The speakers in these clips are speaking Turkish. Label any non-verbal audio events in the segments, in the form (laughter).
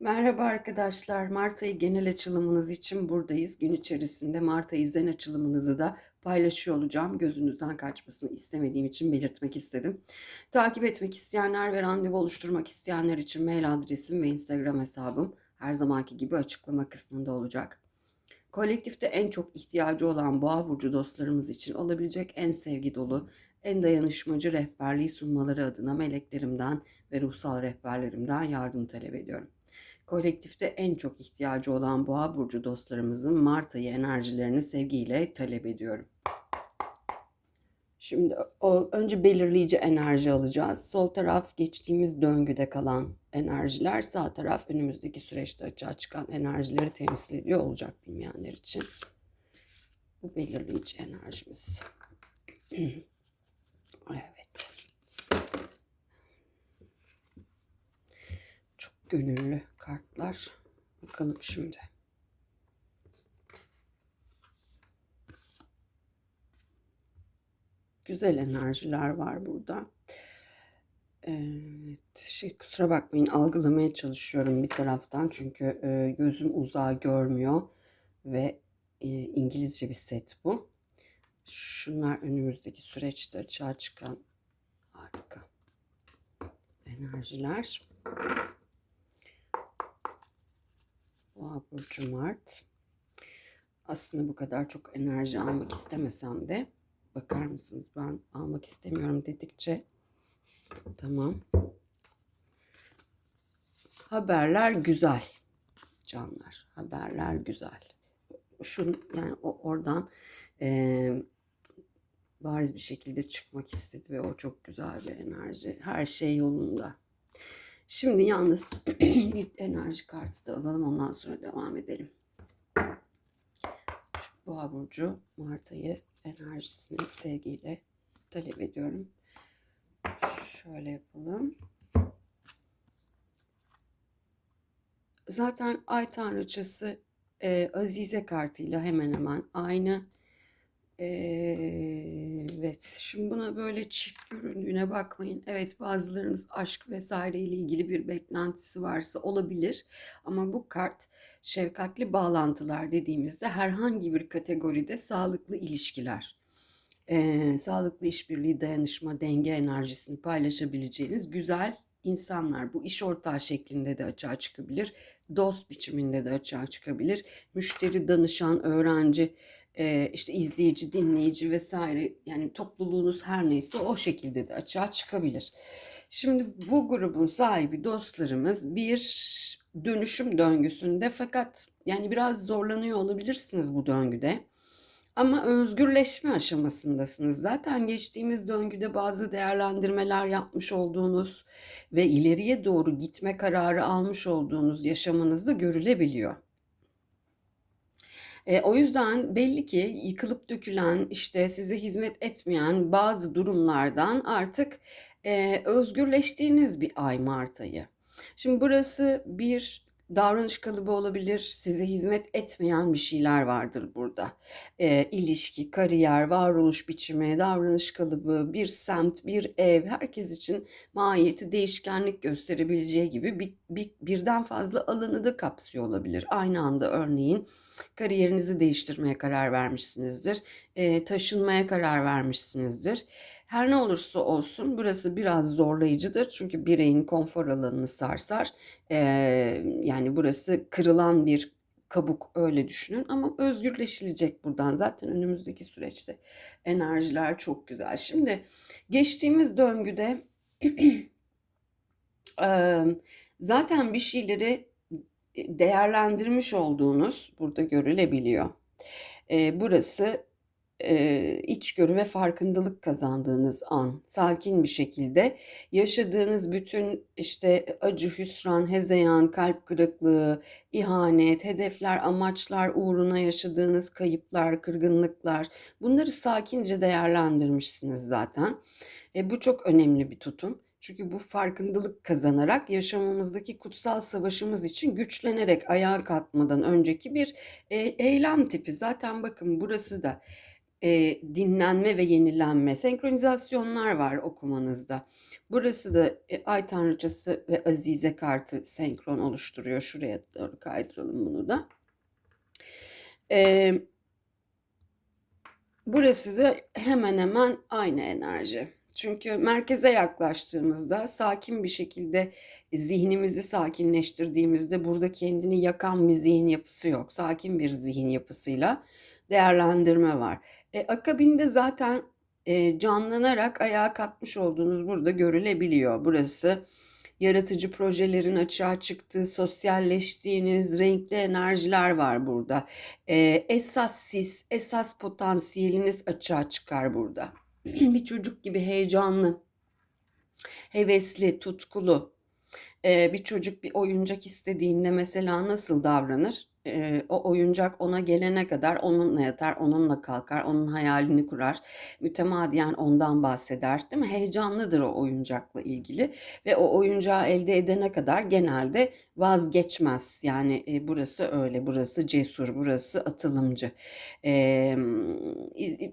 Merhaba arkadaşlar. Mart ayı genel açılımınız için buradayız. Gün içerisinde Mart ayı zen açılımınızı da paylaşıyor olacağım. Gözünüzden kaçmasını istemediğim için belirtmek istedim. Takip etmek isteyenler ve randevu oluşturmak isteyenler için mail adresim ve Instagram hesabım her zamanki gibi açıklama kısmında olacak. Kolektifte en çok ihtiyacı olan boğa burcu dostlarımız için olabilecek en sevgi dolu, en dayanışmacı rehberliği sunmaları adına meleklerimden ve ruhsal rehberlerimden yardım talep ediyorum. Kolektifte en çok ihtiyacı olan boğa burcu dostlarımızın Mart ayı enerjilerini sevgiyle talep ediyorum. Şimdi o önce belirleyici enerji alacağız. Sol taraf geçtiğimiz döngüde kalan enerjiler, sağ taraf önümüzdeki süreçte açığa çıkan enerjileri temsil ediyor olacak bilmeyenler için. Bu belirleyici enerjimiz. (clears throat) Evet. Çok gönüllü kartlar. Bakalım şimdi. Güzel enerjiler var burada. Evet, şey kusura bakmayın algılamaya çalışıyorum bir taraftan çünkü e, gözüm uzağı görmüyor ve e, İngilizce bir set bu. Şunlar önümüzdeki süreçte açığa çıkan harika enerjiler. Boğa burcu Mart. Aslında bu kadar çok enerji almak istemesem de bakar mısınız ben almak istemiyorum dedikçe tamam. Haberler güzel canlar. Haberler güzel. Şun yani o oradan e, bariz bir şekilde çıkmak istedi ve o çok güzel bir enerji. Her şey yolunda. Şimdi yalnız (clears throat) bir enerji kartı da alalım ondan sonra devam edelim. Şu Boğa burcu Mart ayı enerjisini sevgiyle talep ediyorum. Şöyle yapalım. Zaten ay tanrıçası e, Azize kartıyla hemen hemen aynı. Evet, şimdi buna böyle çift göründüğüne bakmayın. Evet, bazılarınız aşk vesaire ile ilgili bir beklentisi varsa olabilir. Ama bu kart şefkatli bağlantılar dediğimizde herhangi bir kategoride sağlıklı ilişkiler, e, sağlıklı işbirliği, dayanışma, denge enerjisini paylaşabileceğiniz güzel insanlar. Bu iş ortağı şeklinde de açığa çıkabilir, dost biçiminde de açığa çıkabilir. Müşteri, danışan, öğrenci, e, işte izleyici, dinleyici vesaire yani topluluğunuz her neyse o şekilde de açığa çıkabilir. Şimdi bu grubun sahibi dostlarımız bir dönüşüm döngüsünde fakat yani biraz zorlanıyor olabilirsiniz bu döngüde. Ama özgürleşme aşamasındasınız. Zaten geçtiğimiz döngüde bazı değerlendirmeler yapmış olduğunuz ve ileriye doğru gitme kararı almış olduğunuz yaşamınızda görülebiliyor. E, o yüzden belli ki yıkılıp dökülen, işte size hizmet etmeyen bazı durumlardan artık e, özgürleştiğiniz bir ay Mart ayı. Şimdi burası bir davranış kalıbı olabilir, size hizmet etmeyen bir şeyler vardır burada. E, ilişki, kariyer, varoluş biçimi, davranış kalıbı, bir semt, bir ev, herkes için mahiyeti değişkenlik gösterebileceği gibi bir, bir, birden fazla alanı da kapsıyor olabilir. Aynı anda örneğin kariyerinizi değiştirmeye karar vermişsinizdir, e, taşınmaya karar vermişsinizdir. Her ne olursa olsun burası biraz zorlayıcıdır çünkü bireyin konfor alanını sarsar. E, yani burası kırılan bir kabuk öyle düşünün ama özgürleşilecek buradan zaten önümüzdeki süreçte enerjiler çok güzel. Şimdi geçtiğimiz döngüde (clears throat) zaten bir şeyleri değerlendirmiş olduğunuz burada görülebiliyor. Burası e, içgörü ve farkındalık kazandığınız an, sakin bir şekilde yaşadığınız bütün işte acı, hüsran, hezeyan, kalp kırıklığı, ihanet, hedefler, amaçlar uğruna yaşadığınız kayıplar, kırgınlıklar bunları sakince değerlendirmişsiniz zaten. E, bu çok önemli bir tutum. Çünkü bu farkındalık kazanarak yaşamımızdaki kutsal savaşımız için güçlenerek ayağa kalkmadan önceki bir e, eylem tipi. Zaten bakın burası da e, dinlenme ve yenilenme, senkronizasyonlar var okumanızda. Burası da e, Ay Tanrıçası ve Azize kartı senkron oluşturuyor. Şuraya doğru kaydıralım bunu da. E, burası da hemen hemen aynı enerji. Çünkü merkeze yaklaştığımızda sakin bir şekilde zihnimizi sakinleştirdiğimizde burada kendini yakan bir zihin yapısı yok. Sakin bir zihin yapısıyla değerlendirme var. E, akabinde zaten e, canlanarak ayağa kalkmış olduğunuz burada görülebiliyor. Burası yaratıcı projelerin açığa çıktığı, sosyalleştiğiniz renkli enerjiler var burada. E, esas siz, esas potansiyeliniz açığa çıkar burada. (clears throat) bir çocuk gibi heyecanlı, hevesli, tutkulu. E, bir çocuk bir oyuncak istediğinde mesela nasıl davranır? O oyuncak ona gelene kadar onunla yatar, onunla kalkar, onun hayalini kurar. Mütemadiyen ondan bahseder, değil mi? Heyecanlıdır o oyuncakla ilgili ve o oyuncağı elde edene kadar genelde vazgeçmez. Yani e, burası öyle, burası cesur, burası atılımcı. E,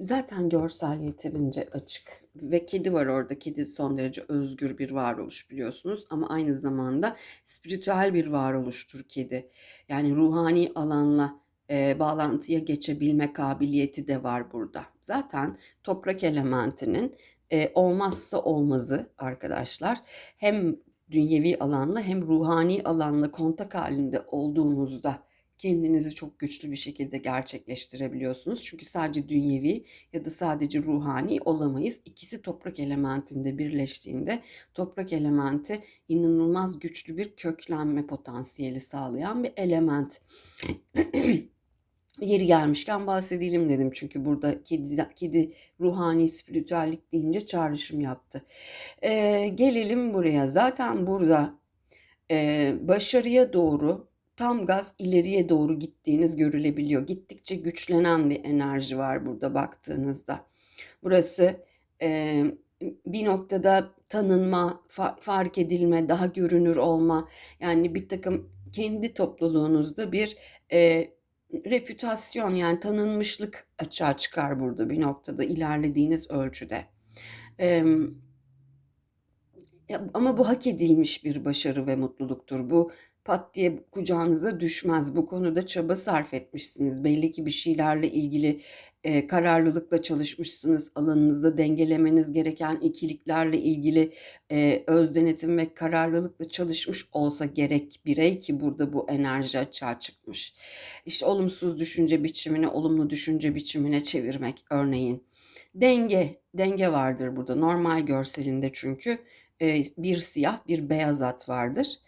zaten görsel yeterince açık ve kedi var orada. Kedi son derece özgür bir varoluş biliyorsunuz ama aynı zamanda spiritüel bir varoluştur kedi. Yani ruhani alanla e, bağlantıya geçebilme kabiliyeti de var burada. Zaten toprak elementinin e, olmazsa olmazı arkadaşlar. Hem dünyevi alanla hem ruhani alanla kontak halinde olduğunuzda kendinizi çok güçlü bir şekilde gerçekleştirebiliyorsunuz. Çünkü sadece dünyevi ya da sadece ruhani olamayız. İkisi toprak elementinde birleştiğinde toprak elementi inanılmaz güçlü bir köklenme potansiyeli sağlayan bir element. (clears throat) Yeri gelmişken bahsedelim dedim çünkü burada kedi, kedi ruhani spiritüellik deyince çağrışım yaptı. Ee, gelelim buraya. Zaten burada e, başarıya doğru tam gaz ileriye doğru gittiğiniz görülebiliyor. Gittikçe güçlenen bir enerji var burada baktığınızda. Burası e, bir noktada tanınma, fa- fark edilme, daha görünür olma yani bir takım kendi topluluğunuzda bir e, repütasyon yani tanınmışlık açığa çıkar burada bir noktada ilerlediğiniz ölçüde. E, ama bu hak edilmiş bir başarı ve mutluluktur. Bu pat diye kucağınıza düşmez. Bu konuda çaba sarf etmişsiniz. Belli ki bir şeylerle ilgili e, kararlılıkla çalışmışsınız. Alanınızda dengelemeniz gereken ikiliklerle ilgili e, öz denetim ve kararlılıkla çalışmış olsa gerek birey ki burada bu enerji açığa çıkmış. İşte olumsuz düşünce biçimini olumlu düşünce biçimine çevirmek örneğin. Denge, denge vardır burada. Normal görselinde çünkü bir siyah bir beyaz at vardır.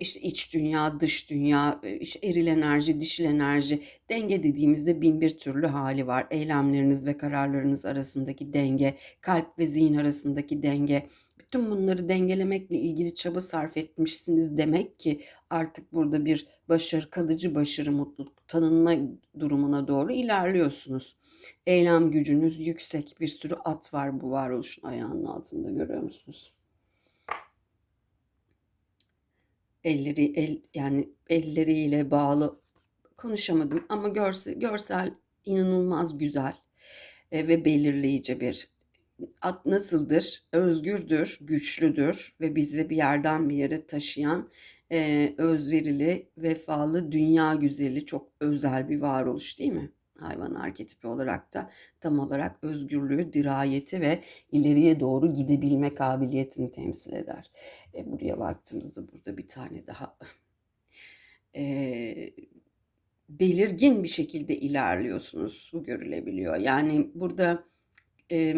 İşte iç dünya, dış dünya, işte eril enerji, dişil enerji denge dediğimizde bin bir türlü hali var. Eylemleriniz ve kararlarınız arasındaki denge, kalp ve zihin arasındaki denge. Bütün bunları dengelemekle ilgili çaba sarf etmişsiniz demek ki artık burada bir başarı, kalıcı başarı, mutluluk, tanınma durumuna doğru ilerliyorsunuz. Eylem gücünüz yüksek bir sürü at var bu varoluşun ayağının altında görüyor musunuz? Elleri el yani elleriyle bağlı konuşamadım ama görsel, görsel inanılmaz güzel e, ve belirleyici bir at nasıldır? Özgürdür, güçlüdür ve bizi bir yerden bir yere taşıyan e, özverili, vefalı, dünya güzeli çok özel bir varoluş değil mi? Hayvan arketipi olarak da tam olarak özgürlüğü, dirayeti ve ileriye doğru gidebilme kabiliyetini temsil eder. E, buraya baktığımızda burada bir tane daha e, belirgin bir şekilde ilerliyorsunuz. Bu görülebiliyor. Yani burada e,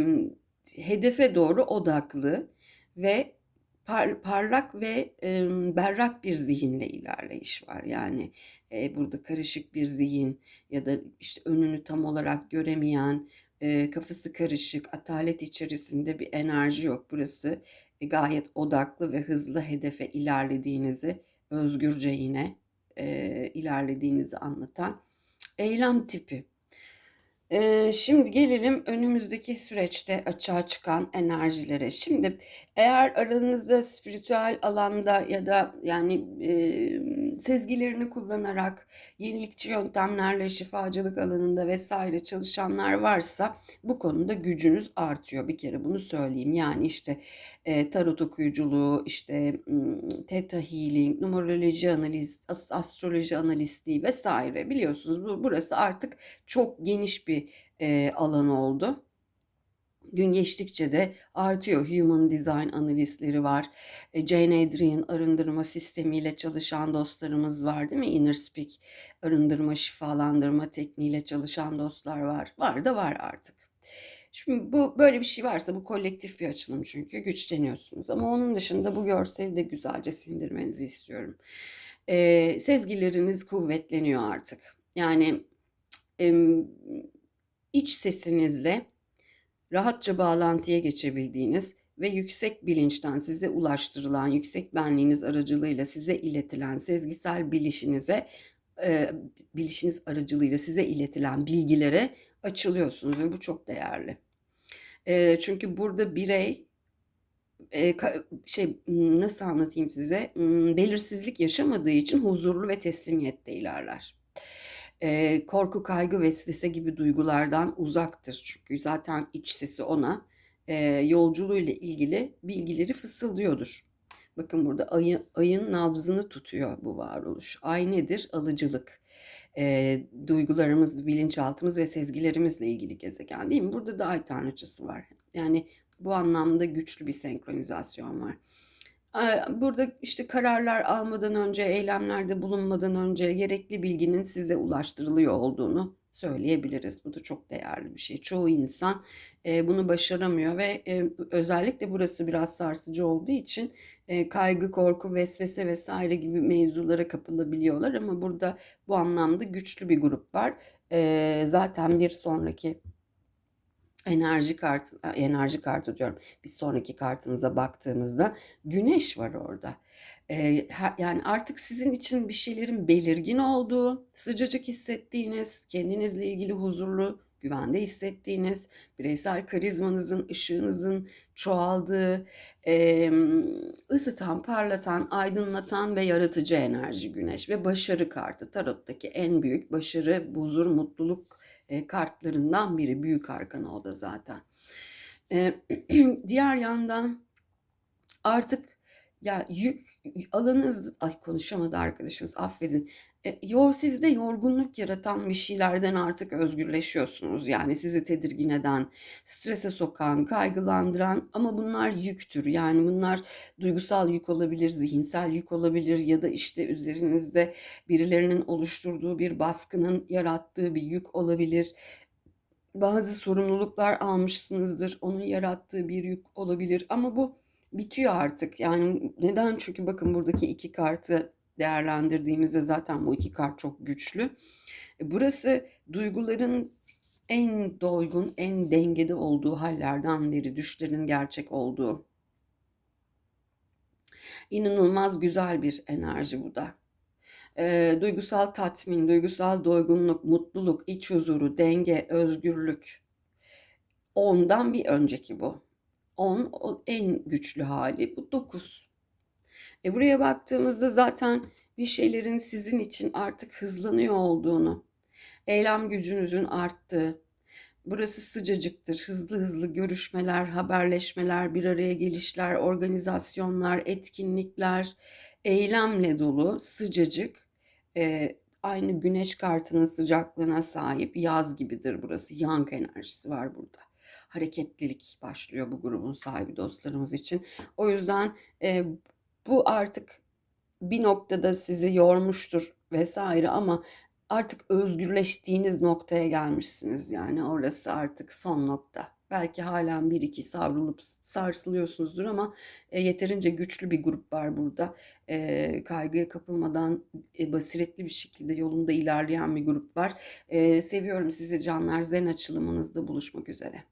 hedefe doğru odaklı ve par, parlak ve e, berrak bir zihinle ilerleyiş var. Yani e, burada karışık bir zihin ya da işte önünü tam olarak göremeyen, e, kafası karışık, atalet içerisinde bir enerji yok. Burası e, gayet odaklı ve hızlı hedefe ilerlediğinizi, özgürce yine e, ilerlediğinizi anlatan eylem tipi. Şimdi gelelim önümüzdeki süreçte açığa çıkan enerjilere. Şimdi eğer aranızda spiritüel alanda ya da yani eee, sezgilerini kullanarak yenilikçi yöntemlerle şifacılık alanında vesaire çalışanlar varsa bu konuda gücünüz artıyor. Bir kere bunu söyleyeyim. Yani işte eee, tarot okuyuculuğu, işte ım, theta healing, numeroloji analiz, as- astroloji analistliği vesaire biliyorsunuz bu burası artık çok geniş bir e, alan oldu. Gün geçtikçe de artıyor. Human Design analistleri var. E, Jane Adrian arındırma sistemiyle çalışan dostlarımız var değil mi? Inner Speak arındırma, şifalandırma tekniğiyle çalışan dostlar var. Var da var artık. Şimdi bu böyle bir şey varsa bu kolektif bir açılım çünkü güçleniyorsunuz. Ama onun dışında bu görseli de güzelce sindirmenizi istiyorum. E, sezgileriniz kuvvetleniyor artık. Yani em, iç sesinizle rahatça bağlantıya geçebildiğiniz ve yüksek bilinçten size ulaştırılan, yüksek benliğiniz aracılığıyla size iletilen sezgisel bilişinize, e, bilişiniz aracılığıyla size iletilen bilgilere açılıyorsunuz ve bu çok değerli. E, çünkü burada birey e, şey m, nasıl anlatayım size M, belirsizlik yaşamadığı için huzurlu ve teslimiyette ilerler. E, korku, kaygı, vesvese gibi duygulardan uzaktır çünkü zaten iç sesi ona e, yolculuğuyla ilgili bilgileri fısıldıyordur. Bakın burada ayı, ayın nabzını tutuyor bu varoluş. Ay nedir? Alıcılık. E, duygularımız, bilinçaltımız ve sezgilerimizle ilgili gezegen değil mi? Burada da ay tanrıçası var. Yani bu anlamda güçlü bir senkronizasyon var. Burada işte kararlar almadan önce, eylemlerde bulunmadan önce gerekli bilginin size ulaştırılıyor olduğunu söyleyebiliriz. Bu da çok değerli bir şey. Çoğu insan e, bunu başaramıyor ve e, özellikle burası biraz sarsıcı olduğu için e, kaygı, korku, vesvese vesaire gibi mevzulara kapılabiliyorlar. Ama burada bu anlamda güçlü bir grup var. Zaten bir sonraki enerji kartı, enerji kartı diyorum. Bir sonraki kartınıza baktığımızda güneş var orada. Ee, yani artık sizin için bir şeylerin belirgin olduğu, sıcacık hissettiğiniz, kendinizle ilgili huzurlu, güvende hissettiğiniz, bireysel karizmanızın, ışığınızın çoğaldığı, e, ısıtan, parlatan, aydınlatan ve yaratıcı enerji güneş ve başarı kartı. Tarottaki en büyük başarı, huzur, mutluluk e, kartlarından biri. Büyük arkana o da zaten. E, (clears throat) diğer yandan artık ya yük alanınız ay konuşamadı arkadaşınız affedin. E, yor sizde yorgunluk yaratan bir şeylerden artık özgürleşiyorsunuz. Yani sizi tedirgin eden, strese sokan, kaygılandıran ama bunlar yüktür. Yani bunlar duygusal yük olabilir, zihinsel yük olabilir ya da işte üzerinizde birilerinin oluşturduğu bir baskının yarattığı bir yük olabilir. Bazı sorumluluklar almışsınızdır. Onun yarattığı bir yük olabilir ama bu bitiyor artık. Yani neden? Çünkü bakın buradaki iki kartı değerlendirdiğimizde zaten bu iki kart çok güçlü. E, burası duyguların en doygun, en dengede olduğu hallerden biri, düşlerin gerçek olduğu. İnanılmaz güzel bir enerji bu da. E, duygusal tatmin, duygusal doygunluk, mutluluk, iç huzuru, denge, özgürlük. Ondan bir önceki bu. 10 en güçlü hali. Bu 9. E buraya baktığımızda zaten bir şeylerin sizin için artık hızlanıyor olduğunu, eylem gücünüzün arttığı, burası sıcacıktır. Hızlı hızlı görüşmeler, haberleşmeler, bir araya gelişler, organizasyonlar, etkinlikler, eylemle dolu, sıcacık, e, aynı güneş kartının sıcaklığına sahip yaz gibidir burası. Yang enerjisi var burada hareketlilik başlıyor bu grubun sahibi dostlarımız için. O yüzden e, bu artık bir noktada sizi yormuştur vesaire ama artık özgürleştiğiniz noktaya gelmişsiniz. Yani orası artık son nokta. Belki halen bir iki savrulup sarsılıyorsunuzdur ama e, yeterince güçlü bir grup var burada. E, kaygıya kapılmadan e, basiretli bir şekilde yolunda ilerleyen bir grup var. E, seviyorum sizi canlar. Zen açılımınızda buluşmak üzere.